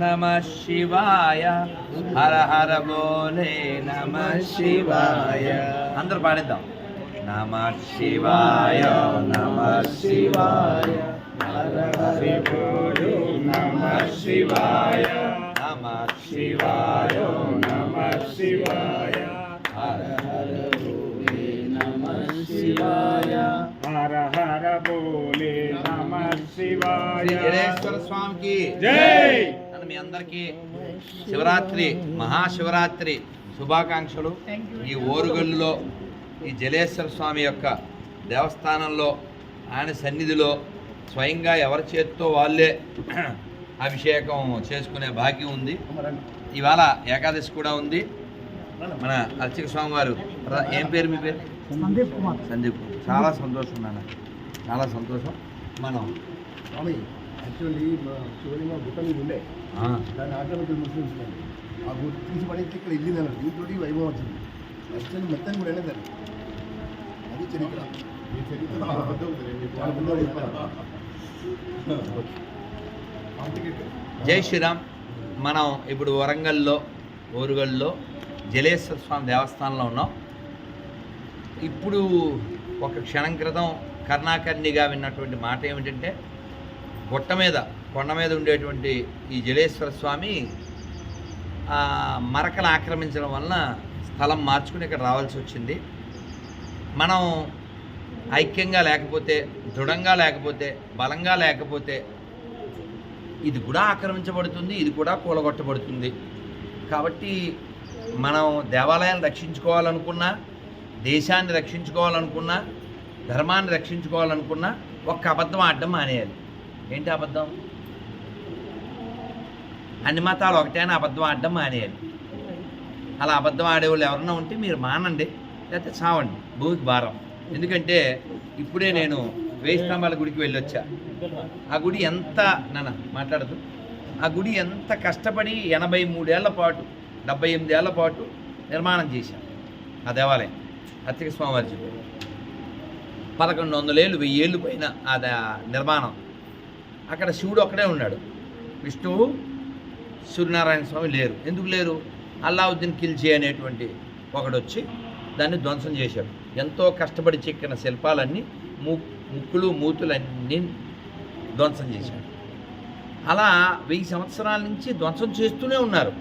నమ శివాయ హర హర బోలే నమ శివాయ అందరూ పాడిద్దాం. నమ శివాయ నమ శివాయ హర హర బోలే నమ శివాయ నమ శివాయ నమ శివాయ హర హర బోలే నమ శివాయ హర హర బోలే నమ శివాయ శ్రీ జలేశ్వర స్వామికి జై మీ అందరికీ శివరాత్రి మహాశివరాత్రి శుభాకాంక్షలు. ఈ ఓరుగల్లులో ఈ జలేశ్వర స్వామి యొక్క దేవస్థానంలో ఆయన సన్నిధిలో స్వయంగా ఎవరి చేత్తో వాళ్ళే అభిషేకం చేసుకునే భాగ్యం ఉంది. ఇవాళ ఏకాదశి కూడా ఉంది. మన అర్చక స్వామి వారు ఏం పేరు మీ పేరు? సందీప్ కుమార్. సందీప్ చాలా సంతోషం నాన్న. చాలా సంతోషం. మనం స్వామి యాక్చువల్లీ మా శివలింగ గుట్ట మీద ఉండే. ఆ, దాని ఆక్రమితులు ముస్లిమ్స్. ఆ గుట్ట తీసి పడేసి ఇక్కడ వెళ్ళింది అన్నట్టు దీంతో వైభవం వచ్చింది. యాక్చువల్లీ మొత్తం కూడా సరే అది. చరిత్ర. ఈ చరిత్ర. జై శ్రీరామ్. మనం ఇప్పుడు వరంగల్లో ఓరుగల్లో జలేశ్వర స్వామి దేవస్థానంలో ఉన్నాం. ఇప్పుడు ఒక క్షణం క్రితం కర్ణాకర్ణిగా విన్నటువంటి మాట ఏమిటంటే గుట్ట మీద కొండ మీద ఉండేటువంటి ఈ జలేశ్వర స్వామి మరకలు ఆక్రమించడం వలన స్థలం మార్చుకుని ఇక్కడ రావాల్సి వచ్చింది. మనం ఐక్యంగా లేకపోతే దృఢంగా లేకపోతే బలంగా లేకపోతే ఇది కూడా ఆక్రమించబడుతుంది ఇది కూడా కూలగొట్టబడుతుంది. కాబట్టి మనం దేవాలయాన్ని రక్షించుకోవాలనుకున్నా దేశాన్ని రక్షించుకోవాలనుకున్నా ధర్మాన్ని రక్షించుకోవాలనుకున్నా ఒక్క అబద్ధం ఆడడం మానేయాలి. ఏంటి అబద్ధం? అన్ని మతాలు ఒకటే అని అబద్ధం ఆడడం మానేయాలి. అలా అబద్ధం ఆడేవాళ్ళు ఎవరన్నా ఉంటే మీరు మానండి లేకపోతే చావండి భూమికి భారం. ఎందుకంటే ఇప్పుడే నేను వేయి స్తంభాల గుడికి వెళ్ళొచ్చా. ఆ గుడి ఎంత నాన్న మాట్లాడదు. ఆ గుడి ఎంత కష్టపడి ఎనభై మూడేళ్ళ పాటు డెబ్బై ఎనిమిదేళ్ళ పాటు నిర్మాణం చేశాం ఆ దేవాలయం అత్తిక స్వామివారి చెప్పారు. పదకొండు వందలేళ్ళు వెయ్యేళ్ళు పైన ఆ నిర్మాణం. అక్కడ శివుడు ఒక్కడే ఉన్నాడు. విష్ణువు సూర్యనారాయణ స్వామి లేరు. ఎందుకు లేరు? అల్లావుద్దీన్ ఖిల్జీ అనేటువంటి ఒకడొచ్చి దాన్ని ధ్వంసం చేశాడు. ఎంతో కష్టపడి చెక్కిన శిల్పాలన్నీ ము ముక్కులు మూతులన్నీ ధ్వంసం చేశాడు. అలా వెయ్యి సంవత్సరాల నుంచి ధ్వంసం చేస్తూనే ఉన్నారు.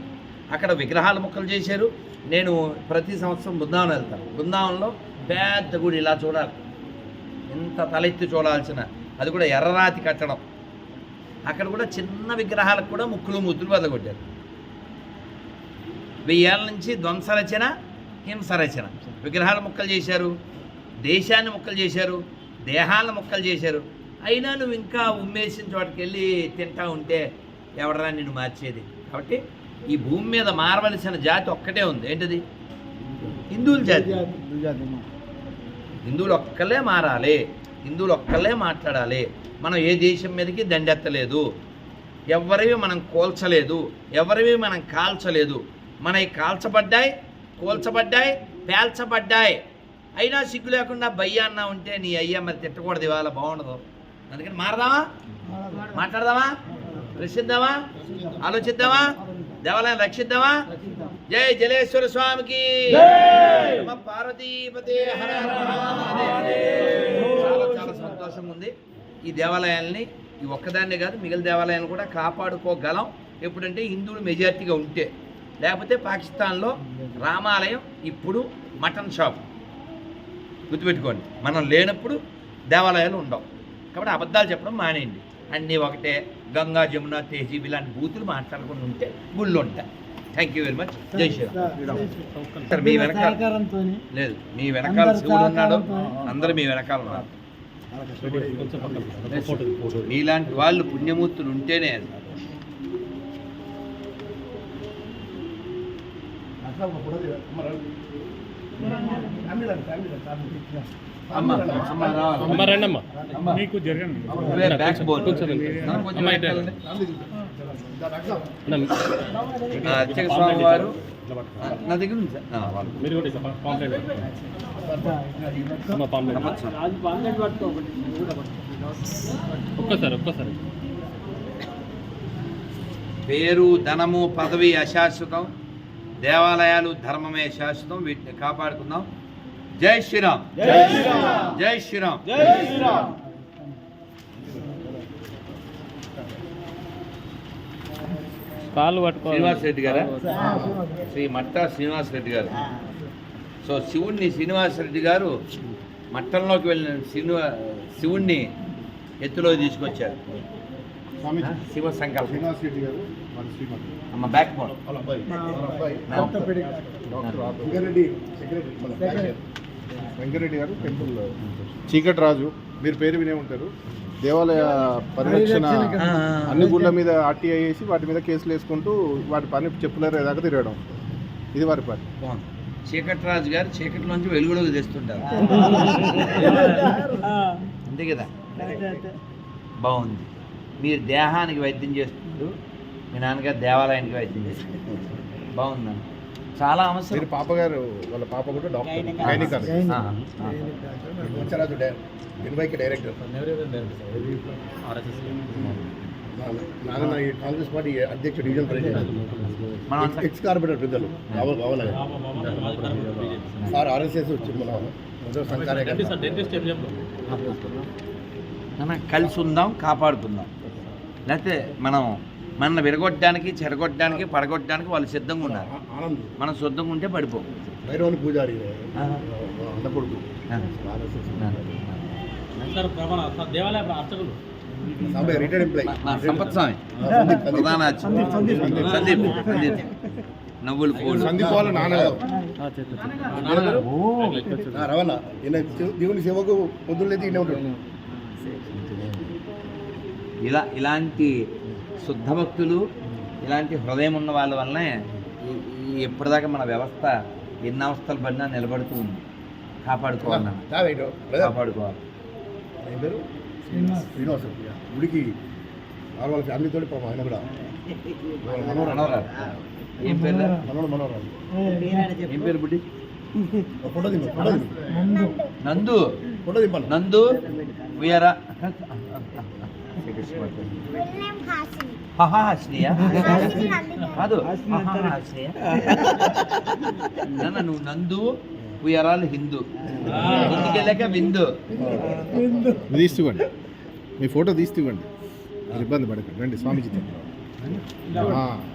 అక్కడ విగ్రహాల ముక్కలు చేశారు. నేను ప్రతి సంవత్సరం బృందావనం వెళ్తాను. బృందావనంలో పెద్ద గుడి ఇలా చూడాలి. ఇంత తలెత్తి చూడాల్సిన అది కూడా ఎర్రరాతి కట్టడం. అక్కడ కూడా చిన్న విగ్రహాలకు కూడా ముక్కులు ముద్దులు బదలగొట్టారు వెయ్యేళ్ళ నుంచి ధ్వంసరచన హింసరచన విగ్రహాల ముక్కలు చేశారు దేశాన్ని ముక్కలు చేశారు దేహాలను ముక్కలు చేశారు. అయినా నువ్వు ఇంకా ఉమ్మేసిన చోటకి వెళ్ళి తింటా ఉంటే ఎవడరా నిన్ను మార్చేది? కాబట్టి ఈ భూమి మీద మారవలసిన జాతి ఒక్కటే ఉంది. ఏంటిది? హిందువుల జాతి. హిందువులు ఒక్కలే మారాలి. హిందువులు ఒక్కలే మాట్లాడాలి. మనం ఏ దేశం మీదకి దండెత్తలేదు. ఎవరివి మనం కోల్చలేదు. ఎవరివి మనం కాల్చలేదు. మనవి కాల్చబడ్డాయి కోల్చబడ్డాయి పేల్చబడ్డాయి. అయినా సిగ్గు లేకుండా భయ్యా అన్నా ఉంటే నీ అయ్యా మరి తిట్టకూడదు ఇవాళ బాగుండదు. అందుకని మారదామా? మాట్లాడదామా? ప్రశ్నిద్దామా? ఆలోచిద్దామా? దేవాలయం రక్షిద్దామా? జై జలేశ్వర స్వామికి. పార్వతీపతే హర హర సంతోషంగా ఉంది. ఈ దేవాలయాల్ని ఈ ఒక్కదాన్నే కాదు మిగిలిన దేవాలయాలను కూడా కాపాడుకోగలం. ఎప్పుడంటే హిందువులు మెజారిటీగా ఉంటే. లేకపోతే పాకిస్తాన్లో రామాలయం ఇప్పుడు మటన్ షాప్. గుర్తుపెట్టుకోండి మనం లేనప్పుడు దేవాలయాలు ఉండవు. కాబట్టి అబద్ధాలు చెప్పడం మానేయండి. అన్నీ ఒకటే గంగా జమున తేజీబ్ ఇలాంటి బూతులు మాట్లాడకుండా ఉంటే గుళ్ళు ఉంటాయి. థ్యాంక్ యూ వెరీ మచ్ జై శ్రీరామ్. మీ వెనకాల లేదు మీ వెనకాల శివుడు ఉన్నాడు. అందరూ మీ వెనకాల ఉన్నారు. మీలాంటి వాళ్ళు పుణ్యమూర్తులు ఉంటేనే. అమ్మ రండమ్మ. మీకు జరగండి. అర్చక స్వామి వారు. నా దగ్గర ఉంది సార్. మీరు కూడా పాంప్లెట్? ఒక్కసారి ఒక్కసారి. పేరు ధనము పదవి అశాశ్వతం. దేవాలయాలు ధర్మమే శాశ్వతం. వీటిని కాపాడుకుందాం. జై శ్రీరామ్. జై శ్రీరామ్. జై శ్రీరామ్ జై శ్రీరామ్ కాళ్ళు పట్టుకోవాలి. శ్రీనివాస్ రెడ్డి గారా? శ్రీ మట్టా శ్రీనివాస్ రెడ్డి గారు. సో శివుణ్ణి శ్రీనివాస్ రెడ్డి గారు మట్టంలోకి వెళ్ళిన శ్రీనివా శివుణ్ణి ఎత్తులో తీసుకొచ్చారు. శివ సంకల్పం. శ్రీనివాస్ రెడ్డి గారు మన శ్రీమతి. అమ్మ బ్యాక్ బోన్ డాక్టర్ వెంకరెడ్డి గారు టెంపుల్ చీకటి రాజు మీరు పేరు వినే ఉంటారు. దేవాలయ పరిరక్షణ అన్ని గుళ్ళ మీద ఆర్టీఐ వేసి వాటి మీద కేసులు వేసుకుంటూ వాటి పని చెప్పులేరు దాకా తిరగడం. ఇది వారి పని. బాగుంది. చీకటి రాజు గారు చీకటిలోంచి వెలుగులోకి తెస్తుంటారు. అంతే కదా? బాగుంది. మీరు దేహానికి వైద్యం చేస్తున్నారు. మీ నాన్నగారు దేవాలయానికి వైద్యం చేస్తున్నారు. బాగుందండి చాలా మీరు అవసరం. పాప గారు వాళ్ళ పాప కూడా డాక్టర్. వంచరాజు ఎన్వైకి డైరెక్టర్. నాగన్న కాంగ్రెస్ పార్టీ అధ్యక్ష డివిజన్ ప్రెసిడెంట్. మనం అంతా ఎక్స్ కార్పొరేటర్ పెద్దలు. రావు సార్ ఆర్ఎస్ఎస్ వచ్చి మన మొదటి సంకారే మనం కలిసి ఉందాం కాపాడుకుందాం. లేకపోతే మనం మన విరగొట్టడానికి చెరగొట్టడానికి పడగొట్టడానికి వాళ్ళు సిద్ధంగా ఉన్నారు. మనం శుద్ధంగా ఉంటే పడిపో. పూజారి సంపత్ స్వామి. ప్రధాన. సందీప్, సందీప్. నవ్వులు పూలు. సందీప్ వాళ్ళ నాన్నగారు. ఆ, రవణ. ఈయన శివ- దేవుని సేవకు ఉంటాడు. ఇలా ఇలాంటి శుద్ధ భక్తులు ఇలాంటి హృదయం ఉన్న వాళ్ళ వల్లనే ఎప్పటిదాకా మన వ్యవస్థ ఎన్ని అవస్థలు పడినా నిలబడుతూ ఉంది. కాపాడుకోవాలి కాపాడుకోవాలి. శ్రీనివాస. గుడికి వాళ్ళ ఫ్యామిలీతో పాపం ఆయన కూడా. మనోరాలు ఏం పేరు? మనోడు మనోరాలు ఏం పేరు బుడ్డి ఫోటో నందు. ఫోటో నందు. ఉయరా హాస్నియా కాదు హాస్నియా? నాన్న నువ్వు నందు ఉయరాలు హిందూ. ఇంటికెళ్ళాక విందు. తీసుకోండి. మీ ఫోటో తీసుకోండి. ఇబ్బంది పడకండి. రండి స్వామీజీ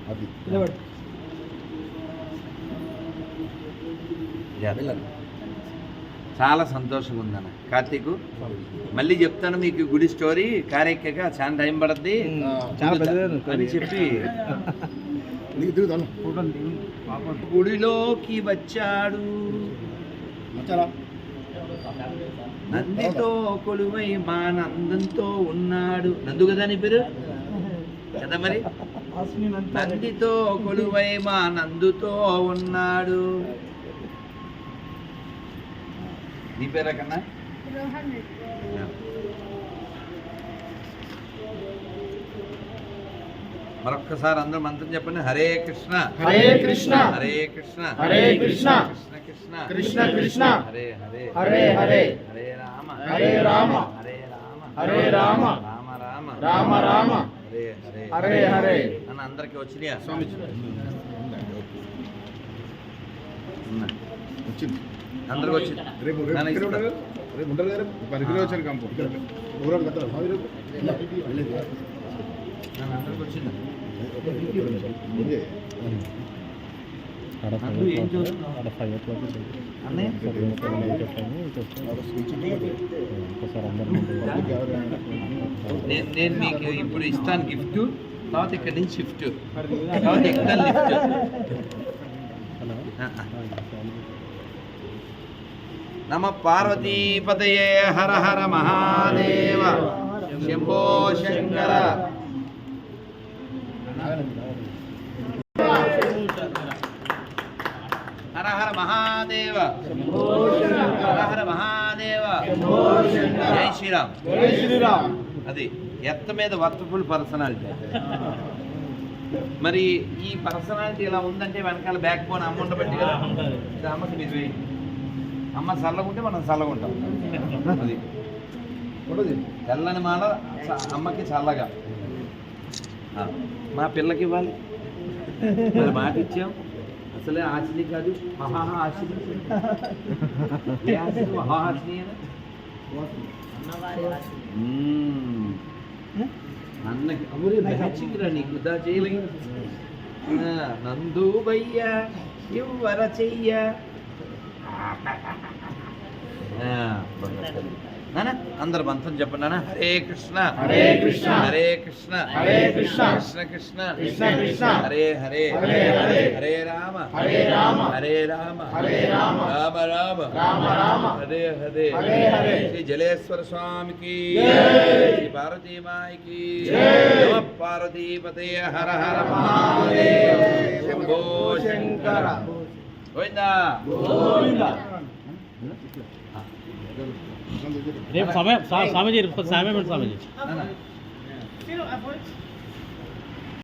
అది. చాలా సంతోషంగా ఉందన్న కార్తీక్ మళ్ళీ చెప్తాను మీకు గుడి స్టోరీ కారెక్కాక చాలా టైం పడుద్ది. చాలా పెద్దదే అని చెప్పి గుడిలోకి వచ్చాడు. నందితో కొలువై మా నందంతో ఉన్నాడు. నందు కదా నీ పేరు? కదా మరి? నందితో కొలువై మా నందుతో ఉన్నాడు. నీ పేరా కన్నా? మరొక్కసారి అందరూ మంత్రం చెప్పండి. హరే కృష్ణ. హరే కృష్ణ. హరే కృష్ణ. హరే కృష్ణ. కృష్ణ కృష్ణ. కృష్ణ కృష్ణ. హరే హరే. హరే హరే. హరే రామ. హరే రామ. హరే రామ. హరే రామ. రామ రామ. రామ రామ. హరే హరే. హరే హరే. నన్ను అందరికి వచ్చినాయా? ఉన్నాయి. వచ్చింది. అందరికి వచ్చింది. రేపు రేపు రేపు ఉంటారు? కదా పది కిలో వచ్చారు ఊరాడు అందరికి వచ్చింది? నేను నేను మీకు ఇప్పుడు ఇస్తాను గిఫ్ట్. తర్వాత ఇక్కడి నుంచి షిఫ్ట్. తర్వాత ఇక్కడ లిఫ్ట్ నమ పార్వతీపతయే హర హర మహాదేవ. శంభో శంకర. హర హర మహాదేవ. హర హర మహాదేవ. జై శ్రీరామ్. శ్రీరామ్ అది ఎత్త మీద వర్తఫుల్ పర్సనాలిటీ. మరి ఈ పర్సనాలిటీ ఇలా ఉందంటే వెనకాల బ్యాక్ బోన్ అమ్మ ఉండబట్టి కదా. అమ్మకి మీరు అమ్మ చల్లగుంటే మనం చల్లగుంటాం. అది. తెల్లని మాల అమ్మకి చల్లగా. మా పిల్లకి ఇవ్వాలి. మరి మాట ఇచ్చాం. అసలే ఆశని కాదు. మహా ఆశని ఏ ఆశని? మహా ఆశనియేనా? మ్మ్. అన్నకి. అమరే బహచింగిరా నీకు దా చేయలేదు నందు బయ్య ఇవ్వర చెయ్య? ఆ, నాన్న అందరు మంత్రం చెప్పండి నాన్న హరే కృష్ణ హరే కృష్ణ. హరే కృష్ణ హరే కృష్ణ. కృష్ణ కృష్ణ కృష్ణ కృష్ణ. హరే హరే హరే హరే. హరే రామ హరే రామ. హరే రామ హరే రామ. రామ రామ రామ రామ. హరే హరే హరే హరే. శ్రీ జలేశ్వర స్వామికి. శ్రీ పార్వతీమాయికి జై. నమ పార్వతీపతే హర హర మహాదేవ శంభో శంకర. రేపు సమయం స్వామీజీ సమయం స్వామీజీ.